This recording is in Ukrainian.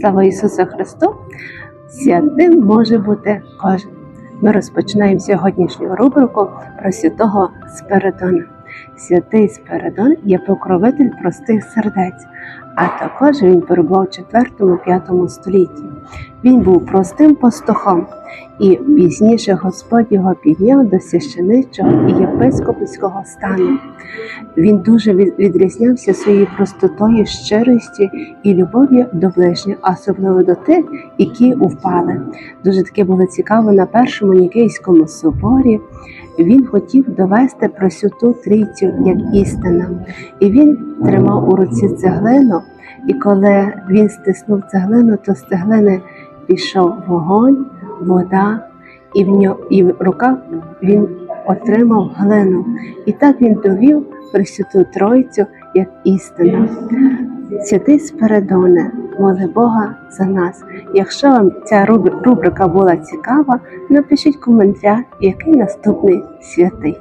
Слава Ісусу Христу! Святим може бути кожен. Ми розпочинаємо сьогоднішню рубрику про святого Спиридона. Святий Спиридон є покровитель простих сердець, а також він перебував у 4-5 столітті. Він був простим пастухом, і пізніше Господь його підняв до священичого і єпископського стану. Він дуже від- відрізнявся своєю простотою, щирістю і любов'ю до ближніх, особливо до тих, які упали. Дуже таке було цікаво на першому Нікейському соборі. Він хотів довести про святу трійцю як істина. І він тримав у руці цеглину, і коли він стиснув цеглину, то з цеглини пішов вогонь, вода, і в нього і в руках він отримав глину. І так він довів Пресвяту Тройцю як істина. Святий Спиридоне, моли Бога за нас. Якщо вам ця руб- рубрика була цікава, напишіть коментар, який наступний святий.